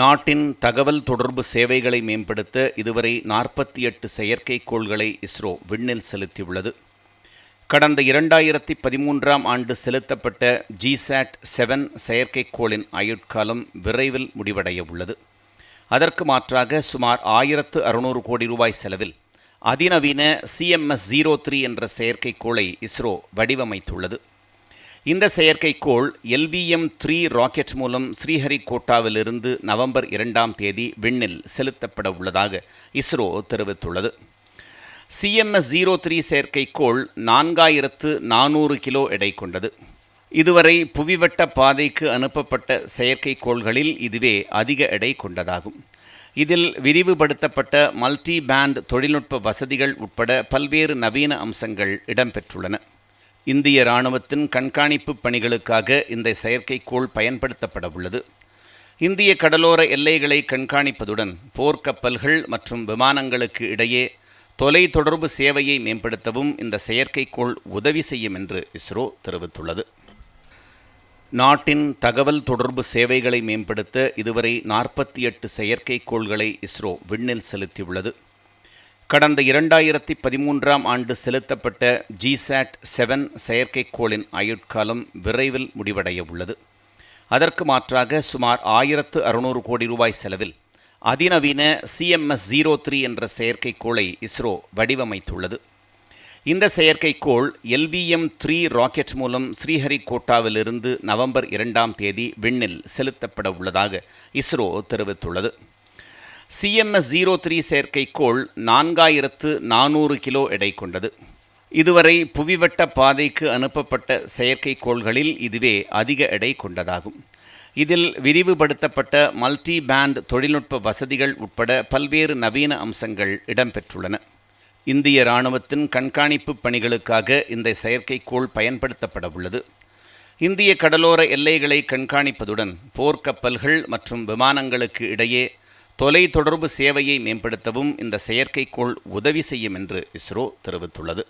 நாட்டின் தகவல் தொடர்பு சேவைகளை மேம்படுத்த இதுவரை நாற்பத்தி எட்டு செயற்கைக்கோள்களை இஸ்ரோ விண்ணில் செலுத்தியுள்ளது. கடந்த இரண்டாயிரத்தி பதிமூன்றாம் ஆண்டு செலுத்தப்பட்ட ஜிசாட் செவன் செயற்கைக்கோளின் ஆயுட்காலம் விரைவில் முடிவடைய உள்ளது. அதற்கு மாற்றாக சுமார் ஆயிரத்து அறுநூறு கோடி ரூபாய் செலவில் அதிநவீன சிஎம்எஸ் ஜீரோ த்ரீ என்ற செயற்கைக்கோளை இஸ்ரோ வடிவமைத்துள்ளது. இந்த செயற்கைக்கோள் எல்விஎம் த்ரீ ராக்கெட் மூலம் ஸ்ரீஹரிகோட்டாவிலிருந்து நவம்பர் இரண்டாம் தேதி விண்ணில் செலுத்தப்பட உள்ளதாக இஸ்ரோ தெரிவித்துள்ளது. சிஎம்எஸ் ஜீரோ த்ரீ செயற்கைக்கோள் நான்காயிரத்து நானூறு கிலோ எடை கொண்டது. இதுவரை புவிவட்ட பாதைக்கு அனுப்பப்பட்ட செயற்கைக்கோள்களில் இதுவே அதிக எடை கொண்டதாகும். இதில் விரிவுபடுத்தப்பட்ட மல்டி பேண்ட் தொழில்நுட்ப வசதிகள் உட்பட பல்வேறு நவீன அம்சங்கள் இடம்பெற்றுள்ளன. இந்திய இராணுவத்தின் கண்காணிப்பு பணிகளுக்காக இந்த செயற்கைக்கோள் பயன்படுத்தப்பட உள்ளது இந்திய கடலோர எல்லைகளை கண்காணிப்பதுடன் போர்க்கப்பல்கள் மற்றும் விமானங்களுக்கு இடையே தொலைத்தொடர்பு சேவையை மேம்படுத்தவும் இந்த செயற்கைக்கோள் உதவி செய்யும் என்று இஸ்ரோ தெரிவித்துள்ளது. நாட்டின் தகவல் தொடர்பு சேவைகளை மேம்படுத்த இதுவரை நாற்பத்தி எட்டு செயற்கைக்கோள்களை இஸ்ரோ விண்ணில் செலுத்தியுள்ளது. கடந்த இரண்டாயிரத்தி பதிமூன்றாம் ஆண்டு செலுத்தப்பட்ட ஜிசாட் செவன் செயற்கைக்கோளின் ஆயுட்காலம் விரைவில் முடிவடைய உள்ளது. அதற்கு மாற்றாக சுமார் ஆயிரத்து அறுநூறு கோடி ரூபாய் செலவில் அதிநவீன சிஎம்எஸ் ஜீரோ த்ரீ என்ற செயற்கைக்கோளை இஸ்ரோ வடிவமைத்துள்ளது. இந்த செயற்கைக்கோள் எல்விஎம் த்ரீ ராக்கெட் மூலம் ஸ்ரீஹரிகோட்டாவிலிருந்து நவம்பர் இரண்டாம் தேதி விண்ணில் செலுத்தப்பட உள்ளதாக இஸ்ரோ தெரிவித்துள்ளது. சிஎம்எஸ் ஜீரோ த்ரீ செயற்கைக்கோள் நான்காயிரத்து நானூறு கிலோ எடை கொண்டது. இதுவரை புவிவட்ட பாதைக்கு அனுப்பப்பட்ட செயற்கைக்கோள்களில் இதுவே அதிக எடை கொண்டதாகும். இதில் விரிவுபடுத்தப்பட்ட மல்டி பேண்ட் தொழில்நுட்ப வசதிகள் உட்பட பல்வேறு நவீன அம்சங்கள் இடம்பெற்றுள்ளன. இந்திய இராணுவத்தின் கண்காணிப்பு பணிகளுக்காக இந்த செயற்கைக்கோள் பயன்படுத்தப்பட உள்ளது. இந்திய கடலோர எல்லைகளை கண்காணிப்பதுடன் போர்க்கப்பல்கள் மற்றும் விமானங்களுக்கு இடையே தொலை தொடர்பு சேவையை மேம்படுத்தவும் இந்த செயற்கைக்கோள் உதவி செய்யும் என்று இஸ்ரோ தெரிவித்துள்ளது.